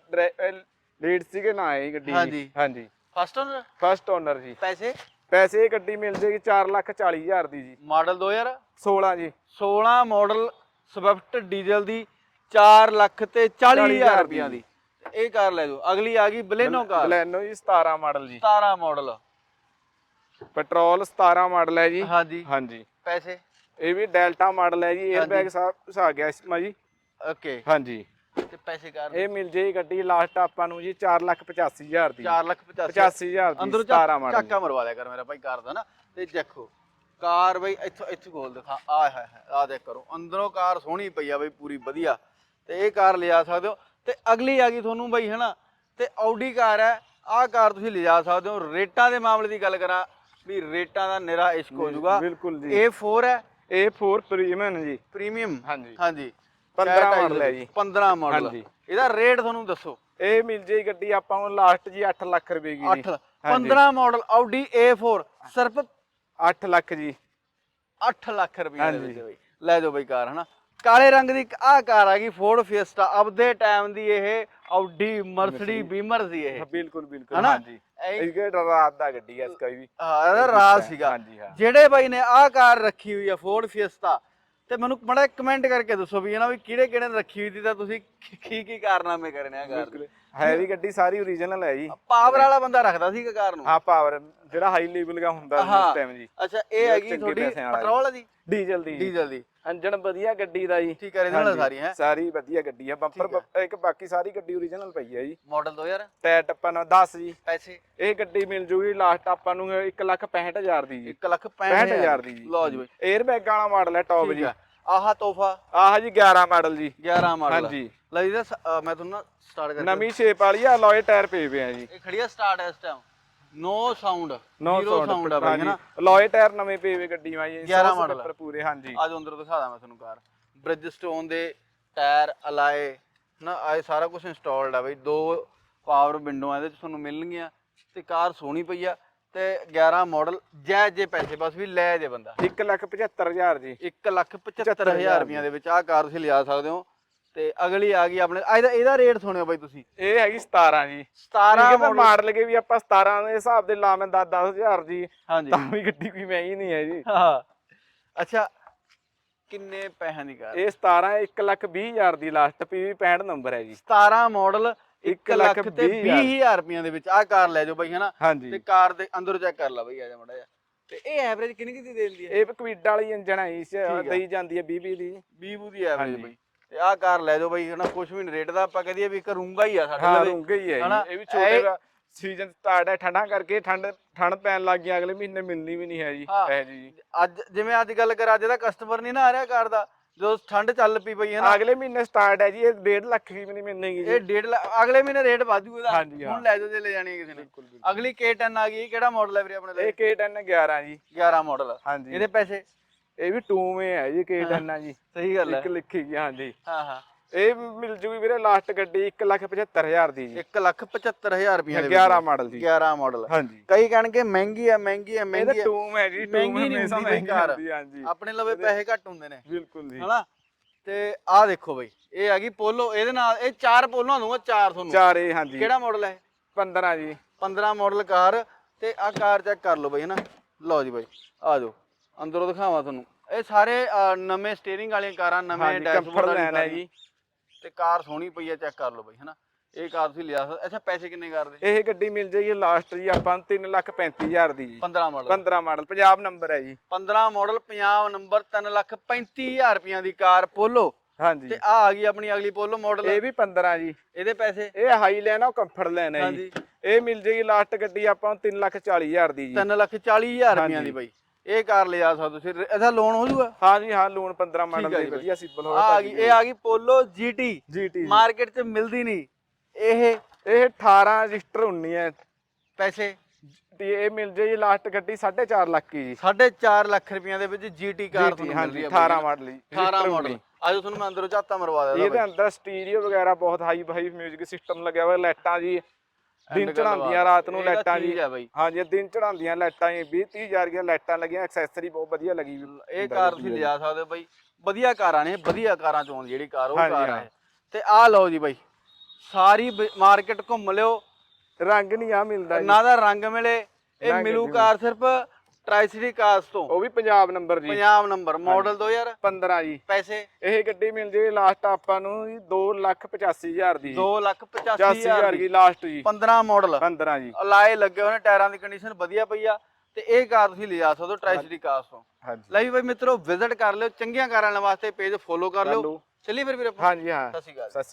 ਲੀਡਸ ਸੀਗੇ ਨਾ ਜੀ ਗੱਡੀ। ਹਾਂਜੀ। ਹਾਂਜੀ। ਫਸਟ ਓਨਰ ਫਸਟ ਓਨਰ ਜੀ। ਪੈਸੇ? ਪੈਸੇ ਇਹ ਗੱਡੀ ਮਿਲ ਜੇਗੀ 4 ਲੱਖ 40 ਹਜ਼ਾਰ ਦੀ ਜੀ। ਮਾਡਲ 2000 16 ਜੀ। 16 ਮਾਡਲ ਸਵਿਫਟ ਡੀਜ਼ਲ ਦੀ 4 ਲੱਖ ਤੇ 40 ਹਜ਼ਾਰ ਹਜ਼ਾਰ ਰੁਪਈਆਂ ਦੀ। ਇਹ ਕਾਰ ਲੈ ਜਾਓ ਅਗਲੀ ਆ ਗਈ ਬਲੇਨੋ ਕਾਰ। ਬਲੈਨੋ ਜੀ 17 ਮਾਡਲ ਜੀ। 17 ਮਾਡਲ ਪੈਟਰੋਲ 17 ਮਾਡਲ ਹੈ ਜੀ। ਹਾਂਜੀ। ਹਾਂਜੀ। ਪੈਸੇ? ਇਹ ਵੀ ਡੈਲਟਾ ਮਾਡਲ ਹੈ ਜੀ। 에ਅਰਬੈਗ ਸਾਹਿਬ ਆ ਗਿਆ ਇਸ ਮਾ ਜੀ। ਓਕੇ ਹਾਂਜੀ। ਤੇ ਪੈਸੇ ਕਾਰ ਇਹ ਮਿਲ ਜੇ ਗੱਡੀ ਲਾਸਟ ਆਪਾਂ ਨੂੰ ਜੀ 4 ਲੱਖ 85 ਹਜ਼ਾਰ ਦੀ। 4 ਲੱਖ 85 85 ਹਜ਼ਾਰ ਦੀ ਅੰਦਰੋਂ 17 ਮਾਡਲ ਚੱਕਾ ਮਰਵਾ ਦਿਆ ਕਰ ਮੇਰਾ ਭਾਈ ਕਾਰ ਦਾ ਨਾ। ਤੇ ਦੇਖੋ ਕਾਰ ਬਈ ਇੱਥੋਂ ਇੱਥੋਂ ਖੋਲ ਦਿਖਾ। ਆ ਹੈ ਆ ਦੇਖ ਕਰੋ। ਅੰਦਰੋਂ ਕਾਰ ਸੋਹਣੀ ਪਈ ਆ ਬਈ ਪੂਰੀ ਵਧੀਆ। ਤੇ ਇਹ ਕਾਰ ਲਿਜਾ ਸਕਦੇ ਹੋ। ਤੇ ਅਗਲੀ ਆ ਗਈ ਤੁਹਾਨੂੰ ਬਈ ਹਨਾ? ਤੇ ਆਡੀ ਕਾਰ ਹੈ। ਆਹ ਕਾਰ ਤੁਸੀਂ ਲਿਜਾ ਸਕਦੇ ਹੋ। ਰੇਟਾਂ ਦੇ ਮਾਮਲੇ ਦੀ ਗੱਲ ਕਰਾਂ ਵੀ ਰੇਟਾਂ ਦਾ ਨਿਰਾ ਇਸ਼ਕ ਹੋ ਜਾਊਗਾ। ਬਿਲਕੁਲ ਜੀ। ਇਹ 4 ਹੈ। ਇਹ 4 ਪ੍ਰੀਮੀਅਮ ਜੀ। ਪ੍ਰੀਮੀਅਮ ਹਾਂਜੀ। ਹਾਂਜੀ। 15 Cat eyes ਮਾਡਲ ਹੈ ਜੀ। 15 ਮਾਡਲ ਹਾਂਜੀ। ਇਹਦਾ ਰੇਟ ਤੁਹਾਨੂੰ ਦੱਸੋ। ਇਹ ਮਿਲ ਜੇ ਗੱਡੀ ਆਪਾਂ ਨੂੰ ਲਾਸਟ ਜੀ 8 ਲੱਖ ਰੁਪਏ ਦੀ। 8 15 ਮਾਡਲ ਆਡੀ A4 ਸਿਰਫ 8 ਲੱਖ ਜੀ। 8 ਲੱਖ ਰੁਪਏ ਦੇ ਹਾਂਜੀ। ਵਿੱਚ ਬਈ। ਲੈ ਜਾਓ ਬਈ ਕਾਰ ਹਨਾ? ਕਾਲੇ ਰੰਗ ਦੀ ਆਹ ਕਾਰ ਆ ਗਈ ਫੋਰਡ ਫਿਸਟਾ ਆਪਦੇ ਟਾਈਮ ਦੀ ਇਹ ਆਡੀ ਮਰਸਡੀ ਬੀਮਰ ਸੀ ਇਹ। ਬਿਲਕੁਲ ਬਿਲਕੁਲ। ਹਨਾ? ਹਾਂਜੀ। ਐ- ਇਹ ਕਿ ਰਾਤ ਦਾ ਗੱਡੀ ਹੈ ਇਸ ਕੋਈ ਵੀ। ਹਾਂ ਇਹਦਾ ਰਾਜ ਸੀਗਾ। ਹਾਂਜੀ ਹਾਂ। ਜਿਹੜੇ ਬਾਈ ਨੇ ਆਹ ਕਾਰ ਰੱਖੀ ਹੋਈ ਆ ਫੋਰਡ ਫਿਸਟਾ ਤੇ ਮੈਨੂੰ ਬੜਾ ਕਮੈਂਟ ਕਰਕੇ ਦੱਸੋ ਵੀ ਇਹਨਾਂ ਵੀ ਕਿਹੜੇ ਕਿਹੜੇ ਨੇ ਰੱਖੀ ਹੋਈ ਸੀ ਤਾਂ ਤੁਸੀਂ ਕੀ ਕੀ ਕਾਰਨਾਮੇ ਕਰਨੇ ਆ ਕਾਰ ਦੇ ਹੈ ਵੀ ਗੱਡੀ ਸਾਰੀ ਓਰੀਜਨਲ ਹੈ ਜੀ। ਪਾਵਰ ਵਾਲਾ ਬੰਦਾ ਰੱਖਦਾ ਸੀ ਕਾਰ ਨੂੰ? ਹਾਂ ਪਾਵਰ ਜਿਹੜਾ ਹਾਈ ਲੈਵਲ ਦਾ ਹੁੰਦਾ। ਉਸ ਟਾਈਮ ਜੀ। ਅੱਛਾ ਇਹ ਹੈਗੀ ਤੁਹਾਡੀ ਪੈਟਰੋਲ ਜੀ। ਡੀਜ਼ਲ ਦੀ ਡੀਜ਼ਲ ਦੀ। ਇੰਜਣ ਵਧੀਆ ਗੱਡੀ ਦਾ ਜੀ। ਠੀਕ ਹੈ ਇਹਦੇ ਨਾਲ ਸਾਰੀ ਹੈ? ਸਾਰੀ ਵਧੀਆ ਗੱਡੀ ਆ ਬੰਪਰ ਇੱਕ ਬਾਕੀ ਸਾਰੀ ਗੱਡੀ ਓਰੀਜਨਲ ਪਈ ਹੈ ਜੀ। ਮਾਡਲ 2000 ਟਾਇਰ ਟੱਪਾ ਨਾਲ 10 ਜੀ। ਪੈਸੇ? ਇਹ ਗੱਡੀ ਮਿਲ ਜੂਗੀ ਲਾਸਟ ਆਪਾਂ ਨੂੰ 1 ਲੱਖ 65000 ਦੀ ਜੀ। 1 ਲੱਖ 65000 ਦੀ ਜੀ। ਲਓ ਜੀ ਬਈ। 에ਅਰ ਬੈਗ ਵਾਲਾ ਮਾਡਲ ਹੈ ਟੌਪ ਜੀ। ਆਹ ਤੋਹਫਾ। ਆਹ ਜੀ 11 ਮਾਡਲ ਜੀ। 11 ਮਾਡਲ ਹਾਂਜੀ। ਲੈ ਅ, ਮੈਂ ਤੁਹਾਨੂੰ ਸਟਾਰਟ ਕਰ ਨਵੀਂ ਸ਼ੇਪ ਵਾਲੀ ਆ ਲੋਏ ਟਾਇਰ ਪਏ ਪਏ ਆ ਜੀ। ਇਹ ਖੜੀ ਆ ਸਟਾਰਟ ਇਸ time no sound no zero sound ਆ ਬਈ ਹਨਾ? ਲੋਏ ਟਾਇਰ ਨਵੇਂ ਪਏ ਪਏ ਗੱਡੀ ਵਾਂ ਜੀ 11 ਮਾਡਲ। ਪਰ ਪੂਰੇ ਹਾਂਜੀ। ਆਜੋ ਅੰਦਰ ਦਿਖਾਦਾ ਮੈਂ ਤੁਹਾਨੂੰ ਕਾਰ। ਬ੍ਰਿਜ ਸਟੋਨ ਦੇ ਟਾਇਰ ਅਲਾਏ ਨਾ ਆਏ ਸਾਰਾ ਕੁਝ ਇੰਸਟਾਲਡ ਆ ਬਈ। ਦੋ ਪਾਵਰ ਵਿੰਡੋ ਇਹਦੇ ਚ ਤੁਹਾਨੂੰ ਮਿਲਣਗੀਆਂ। ਤੇ ਕਾਰ ਸੋਹਣੀ ਪਈ ਆ। ਤੇ 11 ਮਾਡਲ ਜੈ ਜੇ ਪੈਸੇ ਬਸ ਵੀ ਲੈ ਜੇ ਬੰਦਾ। 1 ਲੱਖ 75000 ਜੀ। 1 ਲੱਖ 75000 ਰੁਪਈਆਂ ਦੇ ਵਿੱਚ ਆਹ ਕਾਰ ਤੁਸੀਂ ਲਿਆ ਸਕਦੇ ਹੋ। ਤੇ ਅਗਲੀ ਆ ਗਈ ਆਪਣੇ ਇਹਦਾ ਇਹਦਾ ਰੇਟ ਸੁਣਿਓ ਬਾਈ ਤੁਸੀਂ। ਇਹ ਹੈਗੀ 17 ਜੀ। 17 ਠੀਕ ਹੈ ਮਾਡਲ ਕੇ ਵੀ ਆਪਾਂ 17 ਦੇ ਹਿਸਾਬ ਦੇ ਲਾਵੇਂ 10 10000 ਜੀ। ਹਾਂਜੀ। ਤਾਂ ਵੀ ਗੱਡੀ ਕੋਈ ਮਹਿੰਗੀ ਨਹੀਂ ਹੈ ਜੀ। ਹਾਂ। ਅੱਛਾ ਕਿੰਨੇ ਪੈਸਿਆਂ ਦੀ ਕਾਰ ਇਹ 17 1 ਲੱਖ 20000 ਦੀ ਲਾਸਟ ਪੀਵੀ 65 ਨੰਬਰ ਹੈ ਜੀ। 17 ਮਾਡਲ 1 ਇੱਕ ਲੱਖ ਲੱਖ ਤੇ ਵੀਹ ਹਜ਼ਾਰ। 20000 ਰੁਪਈਆਂ ਦੇ ਵਿੱਚ ਆਹ ਕਾਰ ਲੈ ਜਾਓ ਬਾਈ ਹਨਾ? ਤੇ ਕਾਰ ਦੇ ਅੰਦਰੋਂ ਚੈੱਕ ਕਰ ਲਾ ਬਾਈ ਆ ਜਾ ਮੜਾ ਜਾ ਤੇ ਇਹ ਐਵਰੇਜ ਕਿੰਨੀ ਕਿੰਨੀ ਦੇ ਦਿੰਦੀ ਹੈ ਇਹ ਕਵਿਡ ਵਾਲੀ ਇੰਜਣ ਹੈ ਇਸ। ਦਈ ਜਾਂਦੀ ਹੈ 20 20 ਦੀ। 20 ਬੂ ਦੀ ਐਵਰੇਜ। ਬਾਈ। ਤੇ ਆਹ ਕਾਰ ਲੈ ਜਾਓ ਬਾਈ ਹਨਾ ਕੁਝ ਵੀ ਨਹੀਂ ਰੇਟ ਦਾ ਆਪਾਂ ਕਹਦੀਏ ਵੀ ਕਰੂੰਗਾ ਹੀ ਆ ਸਾਡੇ ਹਾਂ ਲਵੇ ਰੁੰਗੇ ਹੀ ਹੈ ਇਹ ਵੀ ਛੋਟੇ ਦਾ ਸੀਜ਼ਨ ਸਟਾਰਟ ਹੈ ਠੰਡਾ ਕਰਕੇ ਠੰਡ ਠੰਡ ਪੈਣ ਲੱਗ ਗਈ ਅਗਲੇ ਮਹੀਨੇ ਮਿਲਣੀ ਵੀ ਨਹੀਂ ਹੈ ਜੀ ਹਾਂ। ਇਹ ਜੀ। ਅੱਜ ਜਿਵੇਂ ਅੱਜ ਗੱਲ ਕਰ ਅੱਜ ਦਾ ਕਸਟਮਰ ਨਹੀਂ ਨਾ ਆ ਰਿਹਾ ਕਾਰ ਦਾ। ਜਦੋਂ ਠੰਡ ਚੱਲ ਪਈ ਪਈ ਹੈ ਨਾ ਅਗਲੇ ਮਹੀਨੇ ਸਟਾਰਟ ਹੈ ਜੀ ਇਹ 1.5 ਲੱਖ ਦੀ ਨਹੀਂ ਮਿਲਣਗੀ ਜੀ। ਇਹ 1.5 ਲੱਖ ਅਗਲੇ ਮਹੀਨੇ ਰੇਟ ਵਾਧੂ ਇਹਦਾ। ਹੁਣ ਲੈ ਜਾਓ ਜੇ ਲੈ ਜਾਣੀ ਹੈ ਕਿਸੇ ਨੇ। ਅਗਲੀ K10 ਆ ਗਈ ਕਿਹੜਾ ਮਾਡਲ ਹੈ ਵੀਰੇ ਆਪਣੇ ਲਈ? ਇਹ K10 11 ਜੀ। 11 ਮਾਡਲ ਹਾਂਜੀ। ਇਹਦੇ ਪੈਸੇ? ਇਹ ਵੀ 2 ਮੇ ਹੈ ਜੀ K10 ਆ ਜੀ। ਸਹੀ ਗੱਲ ਹੈ। ਇੱਕ ਲਿਖੀ ਗਈ ਹਾਂਜੀ। ਹਾਂ ਹਾਂ। ਇਹ ਮਿਲ ਜੂਗੀ ਵੀਰੇ ਲਾਸਟ ਗੱਡੀ 175000 ਦੀ ਜੀ। 175000 ਰੁਪਏ ਦੇ 11 ਮਾਡਲ ਜੀ 11 ਮਾਡਲ ਹਾਂਜੀ। ਕਈ ਕਹਿਣਗੇ ਮਹਿੰਗੀ ਆ ਮਹਿੰਗੀ ਆ ਮਹਿੰਗੀ ਆ। ਟੂਮ ਹੈ ਜੀ ਮਹਿੰਗੀ ਨਹੀਂ ਮਹਿੰਗੀ ਕਾਰ। ਆਪਣੇ ਲਵੇ ਪੈਸੇ ਘੱਟ ਹੁੰਦੇ ਨੇ। ਬਿਲਕੁਲ ਜੀ। ਹਨਾ? ਤੇ ਆਹ ਦੇਖੋ ਬਈ ਇਹ ਹੈਗੀ ਪੋਲੋ। ਇਹਦੇ ਨਾਲ ਇਹ ਚਾਰ ਪੋਲੋਆਂ ਦੂੰਗਾ ਚਾਰ ਤੁਹਾਨੂੰ। ਚਾਰੇ ਹਾਂਜੀ। ਕਿਹੜਾ ਮਾਡਲ ਹੈ? 15 ਜੀ। 15 ਮਾਡਲ ਕਾਰ। ਤੇ ਆਹ ਕਾਰ ਚੈੱਕ ਕਰ ਲਓ ਬਈ ਹਨਾ? ਲਓ ਜੀ ਬਈ ਆ ਜਾਓ। ਅੰਦਰੋਂ ਦਿਖਾਵਾਂ ਤੁਹਾਨੂੰ। ਇਹ ਸਾਰੇ ਨਵੇਂ ਸਟੀਅਰਿੰਗ ਵਾਲੀਆਂ ਕਾਰਾਂ ਨਵੇਂ ਡੈਸ਼ਬੋਰਡ ਹੈ ਜੀ। ਤੇ ਕਾਰ ਸੋਹਣੀ ਪਈ ਆ ਚੈੱਕ ਕਰ ਲਓ ਬਈ ਹਨਾ? ਇਹ ਕਾਰ ਤੁਸੀਂ ਲਿਆ ਸਕਦੇ ਅੱਛਾ ਪੈਸੇ ਕਿੰਨੇ ਕਰਦੇ ਇਹ ਗੱਡੀ ਮਿਲ ਜਾਏਗੀ ਲਾਸਟ ਜੀ ਆਪਾਂ ਨੂੰ 335000 ਦੀ ਜੀ। 15 ਮਾਡਲ 15 ਮਾਡਲ ਪੰਜਾਬ ਨੰਬਰ ਹੈ ਜੀ। 15 ਮਾਡਲ ਪੰਜਾਬ ਨੰਬਰ 335000 ਰੁਪਈਆਂ ਦੀ ਕਾਰ ਪੋਲੋ। ਹਾਂਜੀ। ਤੇ ਆ ਆ ਗਈ ਆਪਣੀ ਅਗਲੀ ਪੋਲੋ ਮਾਡਲ ਇਹ ਵੀ 15 ਜੀ। ਇਹਦੇ ਪੈਸੇ? ਇਹ ਹਾਈ ਆ ਉਹ ਕੰਫਰਟ ਲੈਣ ਹੈ ਜੀ। ਇਹ ਮਿਲ ਜਾਏਗੀ ਲਾਸਟ ਗੱਡੀ ਆਪਾਂ ਨੂੰ 340000 ਦੀ ਜੀ। 340000 ਰੁਪਈਆਂ। ਦੀ ਬਈ। ਇਹ ਕਾਰ ਲਿਆ ਸਕਦੇ ਤੁਸੀਂ ਇਹਦਾ ਲੋਨ ਹੋ ਜਾਊਗਾ ਹਾਂ ਜੀ ਹਾਂ ਲੋਨ 15 ਮਾਡਲ ਦੀ ਜੀ ਵਧੀਆ ਸਿੰਪਲ ਆ ਆ ਗਈ ਇਹ ਆ ਗਈ ਪੋਲੋ ਜੀਟੀ। ਜੀਟੀ ਮਾਰਕੀਟ 'ਚ ਮਿਲਦੀ ਨਹੀਂ। ਇਹ ਇਹ 18 ਰਜਿਸਟਰ 19 ਹੈ ਪੈਸੇ। ਤੇ ਇਹ ਮਿਲ ਜਾਏਗੀ ਲਾਸਟ ਗੱਡੀ 4.5 ਲੱਖ ਦੀ ਜੀ। 4.5 ਲੱਖ ਰੁਪਈਆਂ ਦੇ ਵਿੱਚ ਜੀਟੀ ਕਾਰ GT, ਤੁਹਾਨੂੰ ਹਾਂਜੀ ਮਿਲਦੀ ਹੈ 18 ਮਾਡਲ ਜੀ 18 register ਮਾਡਲ। ਆਜੋ ਤੁਹਾਨੂੰ ਮੈਂ ਅੰਦਰੋਂ ਝਾਤਾ ਮਰਵਾ ਦਿੰਦਾ ਇਹਦੇ ਅੰਦਰ ਸਟੀਰੀਓ ਵਗੈਰਾ ਬਹੁਤ ਹਾਈ ਫਾਈ 뮤직 ਸਿਸਟਮ ਲੱਗਿਆ ਹੋਇਆ ਲਾਈਟਾਂ ਜੀ। ਦਿਨ ਚੜਾਉਂਦੀਆਂ। ਰਾਤ ਨੂੰ ਲਾਈਟਾਂ ਜੀ ਹਾਂਜੀ ਦਿਨ ਚੜਾਉਂਦੀਆਂ ਲਾਈਟਾਂ ਜੀ 20 30 ਹਜ਼ਾਰ ਦੀਆਂ ਲਾਈਟਾਂ ਲੱਗੀਆਂ ਐਕਸੈਸਰੀ ਬਹੁਤ ਵਧੀਆ ਲੱਗੀ ਇਹ ਕਾਰ ਤੁਸੀਂ। ਲਿਆ ਸਕਦੇ ਹੋ ਬਈ। ਵਧੀਆ ਕਾਰਾਂ ਨੇ ਵਧੀਆ ਕਾਰਾਂ ਚੋਂ ਜਿਹੜੀ ਕਾਰ ਉਹ ਕਾਰ ਹਾਂ। ਤੇ ਆਹ ਲਓ ਜੀ ਬਈ ਸਾਰੀ ਮਾਰਕੀਟ ਘੁੰਮ ਲਿਓ। ਰੰਗ ਨਹੀਂ ਆ ਮਿਲਦਾ ਨਾ ਦਾ ਰੰਗ ਮਿਲੇ ਇਹ ਮਿਲੂ ਕਾਰ ਸਿਰਫ ਟ੍ਰਾਈਸਿਟੀ ਕਾਰਸ ਤੋਂ। ਉਹ ਵੀ ਪੰਜਾਬ ਨੰਬਰ ਜੀ। ਪੰਜਾਬ ਨੰਬਰ ਮਾਡਲ 2000 15 ਜੀ। ਪੈਸੇ। ਇਹ ਗੱਡੀ ਮਿਲ ਜੇ ਲਾਸਟ ਆਪਾਂ ਨੂੰ ਜੀ 285000 ਦੀ 2 ਲੱਖ 85000 85000 ਦੀ। ਲਾਸਟ ਜੀ। 15 ਮਾਡਲ 15 ਜੀ। ਅਲਾਏ ਲੱਗੇ ਨੇ ਟਾਇਰਾਂ ਦੀ ਕੰਡੀਸ਼ਨ ਵਧੀਆ ਪਈ ਆ। ਤੇ ਇਹ ਕਾਰ ਤੁਸੀਂ ਲਿਜਾ ਸਕਦੇ ਹੋ ਟ੍ਰਾਈਸਿਟੀ ਕਾਰਸ ਤੋਂ। ਹਾਂਜੀ। ਲੈ ਵੀ ਬਈ ਮਿੱਤਰੋ ਵਿਜ਼ਿਟ ਕਰ ਲਿਓ ਚੰਗੀਆਂ ਕਾਰਾਂ ਲੈਣ ਵਾਸਤੇ ਪੇਜ ਫੋਲੋ ਕਰ ਲਿਓ। ਚੱਲੀ ਫਿਰ ਵੀਰੇ ਹਾਂਜੀ ਹਾਂ। ਸਤਿ ਸ਼੍ਰੀ ਅਕਾਲ।